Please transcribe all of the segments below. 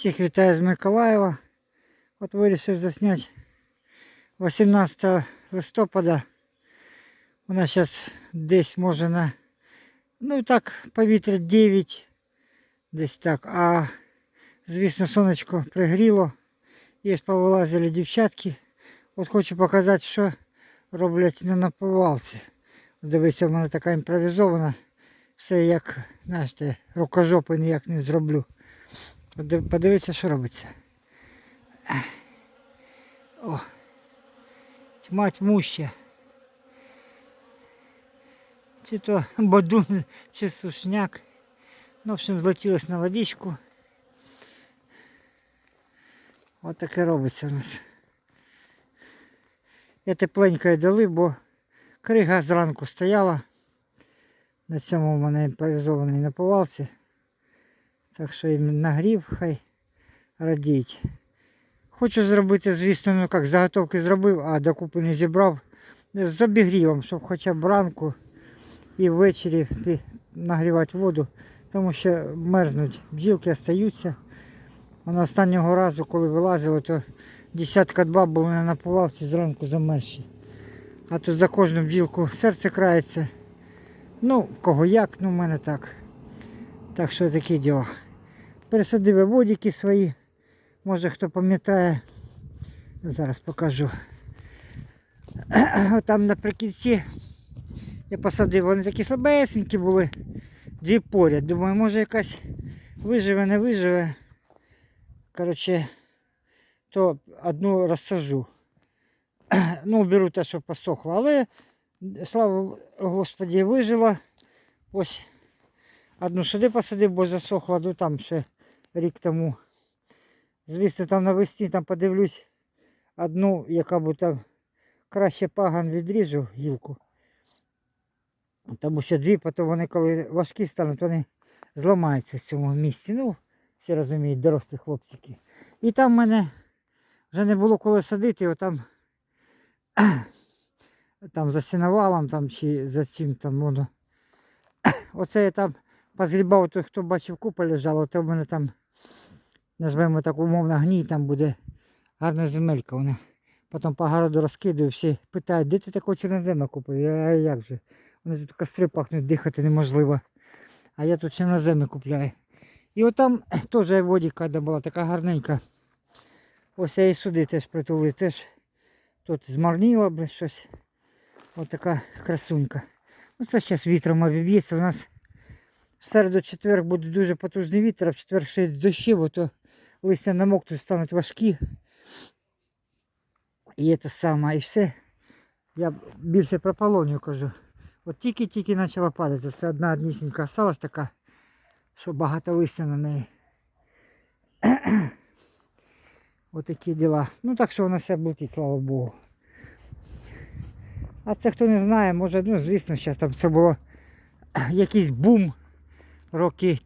Всіх вітаю з Миколаєва. От вирішив засняти 18 листопада. У нас зараз десь може на, ну так, повітря 9, десь так. А звісно, сонечко пригріло. Є повилазили дівчатки. От хочу показати, що роблять на наповалці. Дивися, в мене така імпровізована. Все як, знаєте, рукожопи ніяк не зроблю. Подивіться, що робиться. О. Тьма тьмуща. Чи то бодун, чи сушняк. Ну, в общем, злетілось на водичку. Ось таке робиться у нас. Я тепленько їй дали, бо крига зранку стояла. На цьому в мене імпровізований напивався. Так що їм нагрів, хай радіють. Хочу зробити, звісно, ну як заготовки зробив, а докупи не зібрав. З обігрівом, щоб хоча б ранку і ввечері нагрівати воду, тому що мерзнуть, бджілки остаються. Воно останнього разу, коли вилазило, то десятка два були на напувалці зранку замерзші. А тут за кожну бджілку серце крається. Ну, кого як, ну в мене так. Так що такі діла. Пересадив водики свої. Може хто пам'ятає. Зараз покажу. Там наприкінці я посадив, вони такі слабесенькі були. Дві поряд. Думаю, може якась виживе, не виживе. Коротше, то одну розсажу. Ну, беру те, що посохло. Але, слава Господі, вижила. Ось одну сюди посадив, бо засохла, ну там ще рік тому. Звісно, там навесні там подивлюсь одну, яка буде краще паган відріжу гілку. Тому що дві, потім вони коли важкі стануть, вони зламаються в цьому місці. Ну, всі розуміють, дорослі хлопчики. І там в мене вже не було коли садити, отам там за сіновалом там, чи за чим там воно. Оце я там позгрібав, то хто бачив купа лежала, то в мене там, назвемо так умовно, гній, там буде гарна земелька. Вона. Потім по городу розкидаю, всі питають, де ти такого чорнозема купив? Я а як же? Вони тут костри пахнуть, дихати неможливо. А я тут чорноземи купляю. І отам теж водіка була така гарненька. Ось я і сюди теж притулив, теж тут змарніло блин, щось. Ось така красунька. Ну це зараз вітром обіб'ється. У нас в середу четвер буде дуже потужний вітер, а в четвер ще й дощі, бо то листя намокнуть, стануть важкі. І це саме, і все. Я більше про полонію кажу. От тільки-тільки почала падати. Це одна однісінька осталась така, що багато листя на неї. Ось такі діла. Ну так що вона все блутить, слава Богу. А це хто не знає, може, ну звісно, зараз там це було якийсь бум роки,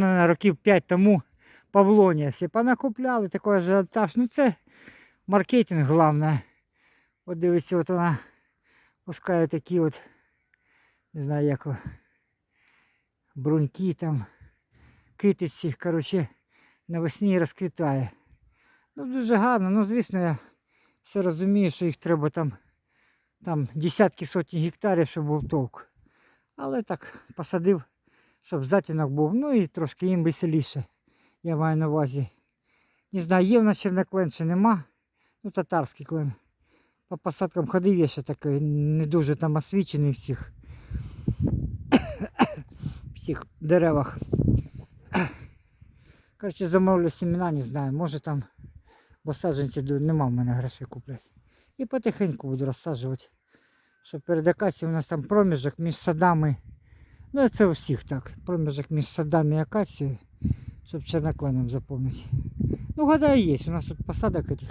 років 5 тому Павлонія. Всі понакупляли, такий ажіотаж. Ну це маркетинг головне. От дивіться, от вона пускає такі от, не знаю як, бруньки там, китиці, коротше, навесні розквітає. Ну дуже гарно, ну звісно, я все розумію, що їх треба там, там десятки сотні гектарів, щоб був толк. Але так посадив, щоб затінок був, ну і трошки їм веселіше. Я маю на увазі. Не знаю, є в нас черноклен чи нема. Ну, татарський клен. По посадкам ходив я ще такий, не дуже там освічений всіх. всіх деревах. Коротше, замовлю семена, не знаю, може там, бо саджанці нема в мене грошей купляти. І потихеньку буду розсаджувати. Щоб перед акацією у нас там проміжок між садами. Ну це у всіх так. Проміжок між садами і акацією, щоб чернокленом заповнити. Ну, гадаю, є. У нас тут посадок этих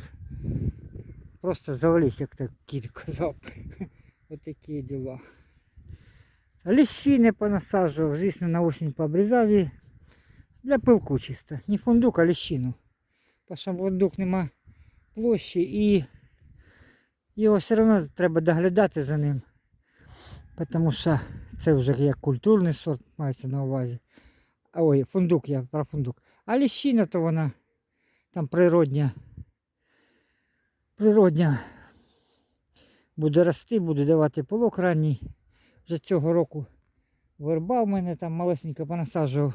просто завались, як так казав. Ось такі діла. Ліщі не звісно, на осінь пообрізав і для пилку чисто. Не фундук, а ліщину. Тому що фундук нема площі і його все одно треба доглядати за ним. Тому що це вже як культурний сорт мається на увазі. Ой, фундук, я про фундук. А ліщина то вона там природня. Природня буде рости, буде давати полок ранній. Вже цього року верба в мене там малесенько понасаджував.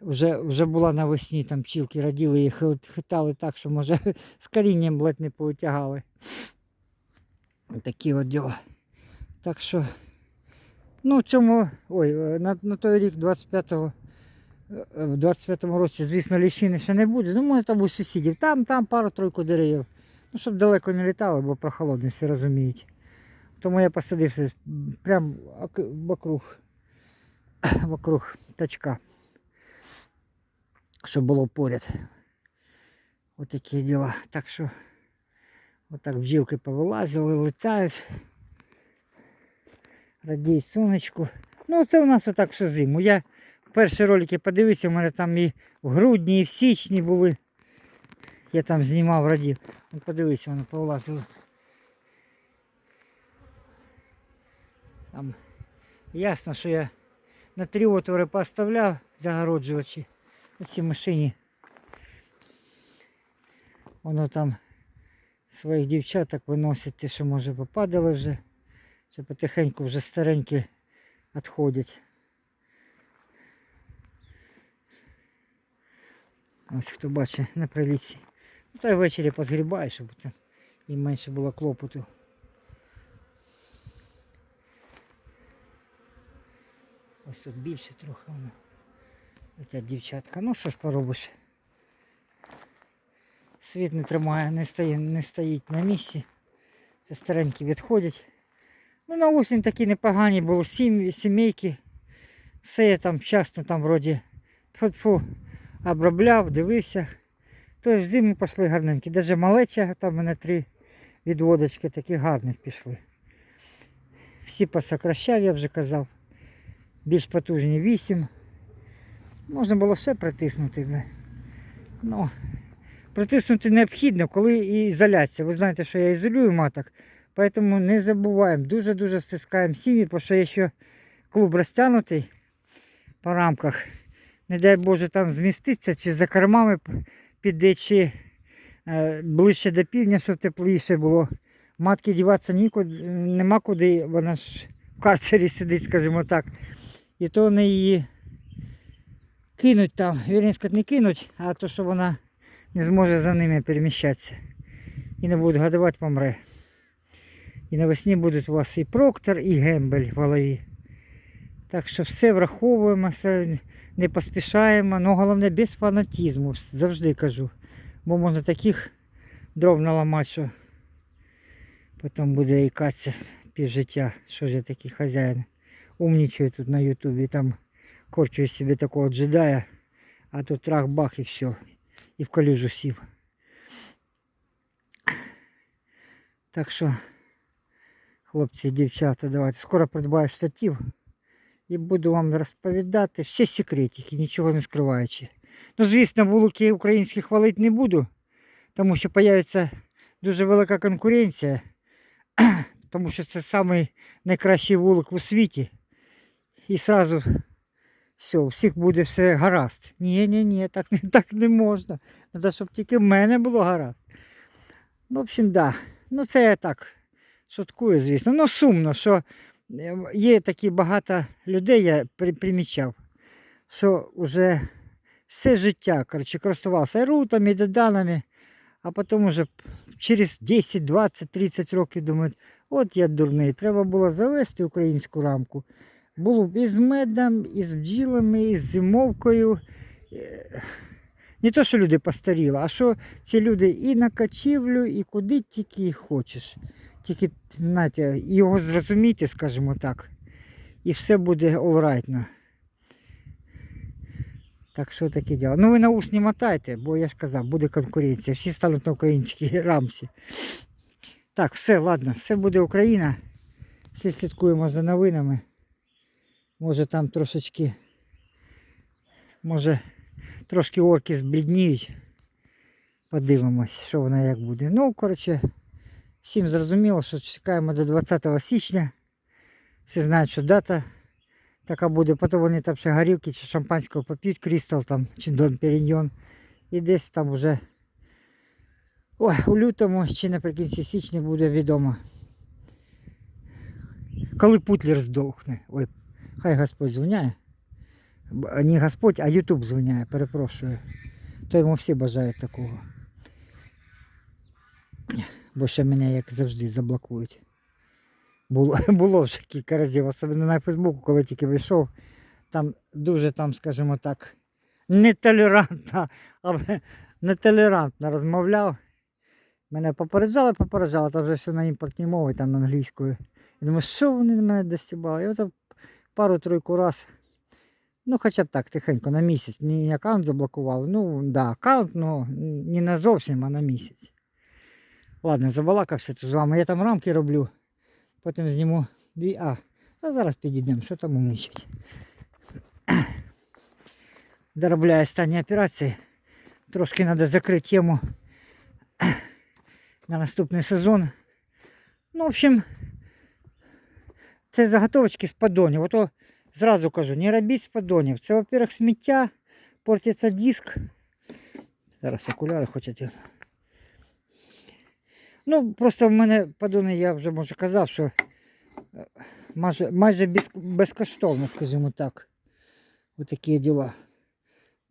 Вже, вже була навесні, там пчілки раділи і хитали так, що може з корінням блядь, не повитягали. Такі от діла. Так що, ну цьому, ой, е, на, на той рік 25-го, е, в 25-му році, звісно, ліщини ще не буде. Ну, може там у сусідів. Там, там пару-тройку деревів. Ну, щоб далеко не літали, бо прохолодно, всі розуміють. Тому я посадився прямо вокруг, вокруг тачка, щоб було поряд. Ось такі діла. Так що отак бджілки повилазили, летають. Радіють сонечку. Ну, це у нас отак всю зиму. Я перші ролики подивився, у мене там і в грудні, і в січні були. Я там знімав, радів. Ну, подивися, воно повилазило. Там ясно, що я на три отвори поставляв загороджувачі. Оці машині. Воно там своїх дівчаток виносить, те, що може попадали вже. Що потихеньку вже старенькі відходять. Ось хто бачить на приліці. Ну, та й ввечері позгрібаєш, щоб там їм менше було клопоту. Ось тут більше трохи воно. Летять дівчатка. Ну що ж поробиш? Світ не тримає, не стоїть, не стоїть на місці. Це старенькі відходять. Ну на осінь такі непогані були сім, сімейки. Все я там вчасно там вроді тьфу-тьфу, обробляв, дивився. То й взиму пішли гарненькі. Даже малеча, там в мене три відводочки такі гарних пішли. Всі посокращав, я вже казав. Більш потужні 8. Можна було ще притиснути. Ну, притиснути необхідно, коли і ізоляція. Ви знаєте, що я ізолюю маток. Поэтому не забуваємо, дуже-дуже стискаємо сім'ї, бо що якщо клуб розтягнутий по рамках, не дай Боже там зміститься, чи за кормами піде, чи е, ближче до півдня, щоб тепліше було. Матки діватися нікуди, нема куди, вона ж в карцері сидить, скажімо так. І то вони її кинуть там, вірні сказати, не кинуть, а то, що вона не зможе за ними переміщатися. І не буде годувати, помре. І навесні будуть у вас і проктор, і гембель в голові. Так що все враховуємо, все не поспішаємо, але головне без фанатізму, завжди кажу. Бо можна таких дров наламати, що потім буде ікатися півжиття, що ж я такий хазяїн. Умнічаю тут на ютубі, там корчую собі такого джедая, а тут трах-бах і все. І в калюжу сів. Так що хлопці дівчата, давайте. Скоро придбаю штатив і буду вам розповідати всі секретики, нічого не скриваючи. Ну, звісно, вулики українські хвалити не буду, тому що з'явиться дуже велика конкуренція, тому що це самий найкращий вулик у світі. І сразу все, у всіх буде все гаразд. Ні, ні, ні, так, не- так не можна. Треба, щоб тільки в мене було гаразд. Ну, в общем, да. Ну, це я так шуткую, звісно. Ну, сумно, що е, є такі багато людей, я примічав, що вже все життя коротше, користувався рутами, і доданами, а потім уже через 10, 20, 30 років думають, от я дурний, треба було завести українську рамку. Було і з медом, і з бджілами, і з зимовкою. Е, Не то, що люди постаріли, а що ці люди і на качівлю, і куди тільки хочеш. Тільки, знаєте, його зрозуміти, скажімо так, і все буде олрайтно. Так що таке діло. Ну ви на ус не мотайте, бо я ж казав, буде конкуренція. Всі стануть на українській рамці. Так, все, ладно, все буде Україна. Всі слідкуємо за новинами. Може там трошечки, може трошки орки зблідніють. Подивимось, що воно як буде. Ну, коротше, всім зрозуміло, що чекаємо до 20 січня. Всі знають, що дата Така буде, потім вони там ще горілки чи шампанського поп'ють, крістал там, чи Дон Періньйон. І десь там вже ой, у лютому чи наприкінці січня буде відомо. Коли Путлер здохне. Ой, хай Господь звиняє. Не Господь, а Ютуб звиняє, перепрошую. То йому всі бажають такого. Бо ще мене, як завжди, заблокують. Було, було вже кілька разів, особливо на Фейсбуку, коли тільки вийшов. Там дуже, там, скажімо так, нетолерантно, нетолерантно розмовляв. Мене попереджали, попереджали, там вже все на імпортній мові, там англійською. Я думаю, що вони мене достібали? І от пару-тройку раз. Ну, хоча б так, тихенько, на місяць. Не аккаунт заблокували. Ну, да, аккаунт, ну не на зовсім, а на місяць. Ладно, забалакався тут з вами. Я там рамки роблю. Потім зніму дві. А, та зараз підійдемо, що там умнічать. Доробляю останні операції. Трошки треба закрити тему на наступний сезон. Ну, в общем, це заготовочки з поддонів. Ото зразу кажу, не робіть з поддонів. Це, во-первых, сміття, портиться диск. Зараз окуляри хочуть. Ну, просто в мене подони, я вже може казав, що е, майже, майже без, безкоштовно, скажімо так. Ось такі діла.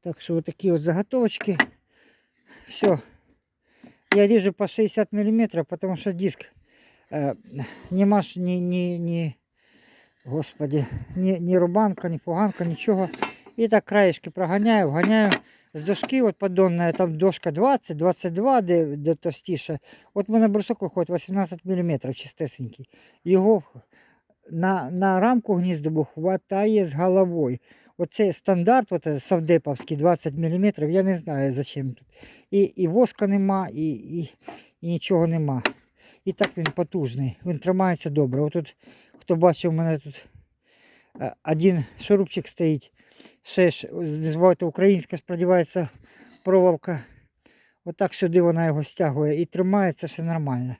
Так що ось такі от заготовочки. Все. Я режу по 60 мм, потому что диск э, не маш, не, не, не, господи, не, не рубанка, не фуганка, нічого. І так краєшки проганяю, вганяю з дошки, от поддонна, там дошка 20, 22, де, де товстіше. От в мене брусок виходить 18 мм чистесенький. Його на, на рамку гніздову хватає з головою. Оцей стандарт, от, савдеповський 20 мм, я не знаю зачем тут. І, і воска нема, і, і, і нічого нема. І так він потужний. Він тримається добре. Тут, хто бачив, у мене тут е, один шурупчик стоїть. Ще ж, називається українська, сподівається, проволока. Отак сюди вона його стягує і тримається все нормально.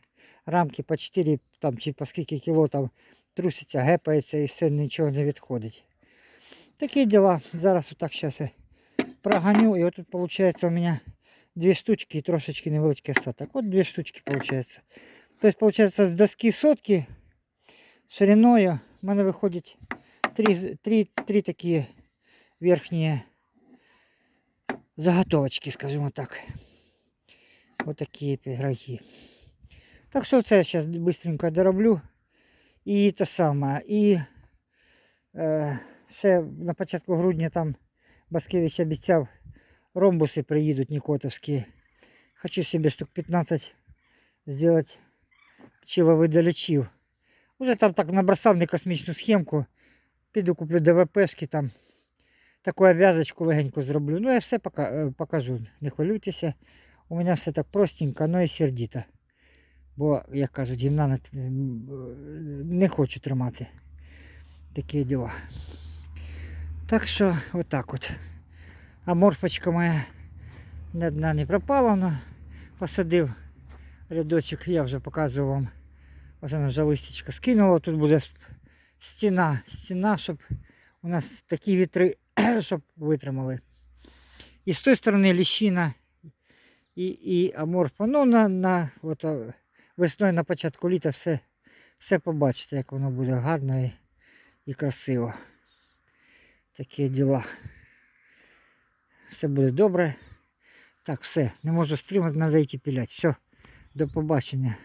Рамки по 4 там, чи по скільки кіло там труситься, гепається і все нічого не відходить. Такі діла. Зараз отак зараз я проганю. І от тут виходить у мене дві штучки і трошечки невеличкий осадок. От дві штучки виходить. Тобто, виходить, з доски сотки шириною в мене виходить три, три, три такі верхні заготовочки, скажімо так. Ось такі піграги. Так що це я зараз швидко дороблю. І те саме. І е, ще на початку грудня там Баскевич обіцяв ромбуси приїдуть Нікотовські. Хочу себе штук 15 сделать пчеловидалечів. Уже там так набросав не космічну схемку. Піду куплю ДВПшки там. Таку обв'язочку легенько зроблю. Ну я все е, покажу. Не хвилюйтеся. У мене все так простенько, но і сердито. Бо, як кажуть, гімна м, е, не хочу тримати. Такі діла. Так що, отак от. А морфочка моя не одна не пропала, но посадив рядочок, я вже показував вам. Ось вона вже листячка скинула. Тут буде стіна, стіна, щоб у нас такі вітри, щоб витримали. І з тої сторони ліщина і, і аморфа. Ну, на, на от, весною на початку літа все, все побачите, як воно буде гарно і, і красиво. Такі діла. Все буде добре. Так, все, не можу стримати, треба йти пілять. Все, до побачення.